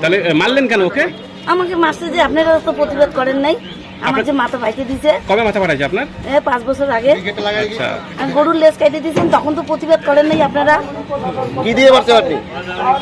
তাহলে মারলেন কেন ওকে? আমাকে মারছে যে আপনারা তো প্রতিবাদ করেন নাই। আমার যে মাথা ভাইকে দিছে। কবে মাথা ফাটাইছে আপনার? এ পাঁচ বছর আগে। আচ্ছা। আর গরুর লেজ কেটে দিয়েছেন তখন তো প্রতিবাদ করেন নাই আপনারা। কি দিয়ে মারছেন আপনি?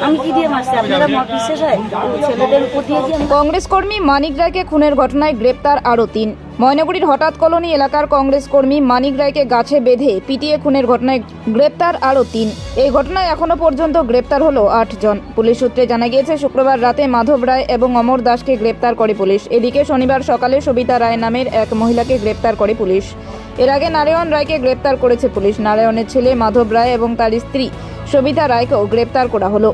আমি কি দিয়ে মারছি? আপনারা মত বিশ্বাস হয়? ছেলেদের উপর দিয়ে কংগ্রেস কর্মী মানিক রায়কে খুনের ঘটনায় গ্রেপ্তার আরও তিন। ময়নাগুড়ির হঠাৎ কলোনি এলাকার কংগ্রেস কর্মী মানিক রায়কে গাছে বেঁধে পিটিয়ে খুনের ঘটনায় গ্রেপ্তার আরও তিন। এই ঘটনায় এখনও পর্যন্ত গ্রেপ্তার হলো আট জন। পুলিশ সূত্রে জানা গিয়েছে শুক্রবার রাতে মাধব রায় এবং অমর দাসকে গ্রেপ্তার করে পুলিশ। এদিকে শনিবার সকালে সবিতা রায় নামের এক মহিলাকে গ্রেপ্তার করে পুলিশ। এর আগে নারায়ণ রায়কে গ্রেপ্তার করেছে পুলিশ। নারায়ণের ছেলে মাধব রায় এবং তার স্ত্রী সবিতা রায়কেও গ্রেপ্তার করা হলো।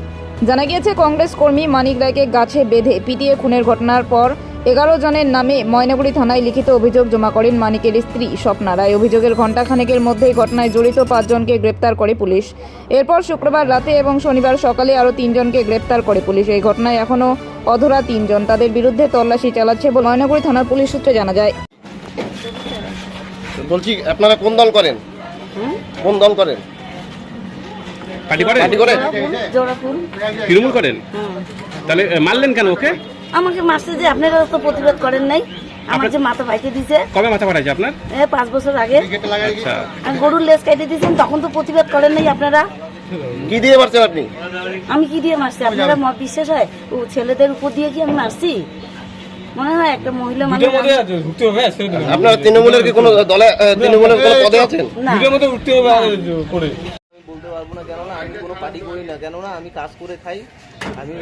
জানা গিয়েছে, কংগ্রেস কর্মী মানিক রায়কে গাছে বেঁধে পিটিয়ে খুনের ঘটনার পর এগারো জনের নামে ময়নাগুড়ি থানায় লিখিত অভিযোগ জমা করেন মানিকের স্ত্রী স্বপ্না রায়। অভিযোগের ঘণ্টাখানেকের মধ্যেই ঘটনায় জড়িত পাঁচজনকে গ্রেপ্তার করে পুলিশ। এরপর শুক্রবার রাতে এবং শনিবার সকালে আরও তিনজনকে গ্রেপ্তার করে পুলিশ। এই ঘটনায় এখনও অধরা তিনজন। তাদের বিরুদ্ধে তল্লাশি চালাচ্ছে বলে ময়নাগুড়ি থানার পুলিশ সূত্রে জানা যায়। বলছি আপনারা কোন দল করেন? কোন দল করেন? পার্টি করেন? পার্টি করেন? তৃণমূল করেন? তাহলে মারলেন কেন ওকে? আমাকে মারছে যে আপনারা তো প্রতিবাদ করেন নাই। আমার যে মাথা ভাইকে দিছে। কবে মাথা ফাটাইছে আপনার? এ পাঁচ বছর আগে। আচ্ছা। আর গরুর লেজ কেটে দিয়েছেন তখন তো প্রতিবাদ করেন নাই আপনারা। কি দিয়ে মারছেন আপনি? আমি কি দিয়ে মারছি? আপনারা মত বিশ্বাস হয়? ও ছেলেদের উপর দিয়ে কি আমি মারছি? মনে হয় একটা মহিলা মানুষ আপনারা তৃণমূলের কি কোনো দলে তৃণমূলের কোনো পদে আছেন? না বলতে পারব না কেননা আমি কোনো পার্টি করি না কেননা আমি কাজ করে খাই আমি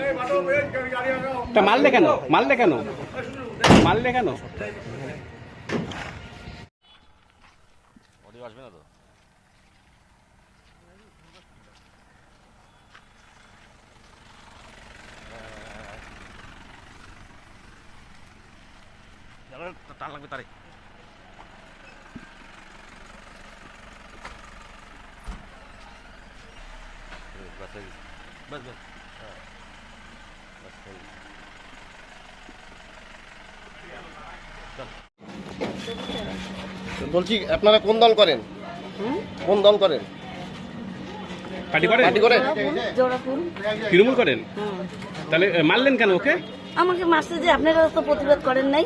তা মারলে কেন? মারলে কেন? মারলে কেন? লাগবে তারে বলছি আপনারা কোন দল করেন? কোন দল করেন? করেন? করেন? তৃণমূল করেন? তাহলে মারলেন কেন ওকে? আমাকে মারছে যে আপনারা তো প্রতিবাদ করেন নাই।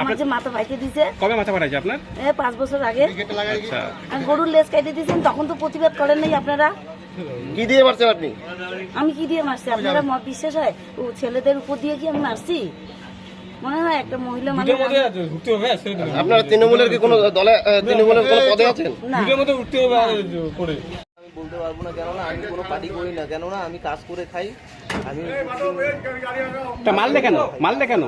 আমার যে মাথা ভাইকে দিছে। কবে মাথা ফাটাইছে আপনার? এ পাঁচ বছর আগে। আচ্ছা। আর গরুর লেজ কেটে দিয়েছেন তখন তো প্রতিবাদ করেন নাই আপনারা। কি দিয়ে মারছেন আপনি? আমি কি দিয়ে মারছি? আপনারা মত বিশ্বাস হয়? ও ছেলেদের উপর দিয়ে কি আমি মারছি? মনে হয় একটা মহিলা মানুষ আপনারা তৃণমূলের কি কোনো দলে তৃণমূলের কোনো পদে আছেন? না। আমি বলতে পারব না কেননা আমি কোনো পার্টি করি না। কেননা আমি কাজ করে খাই। আমি মারলে কেন? মারলে কেন?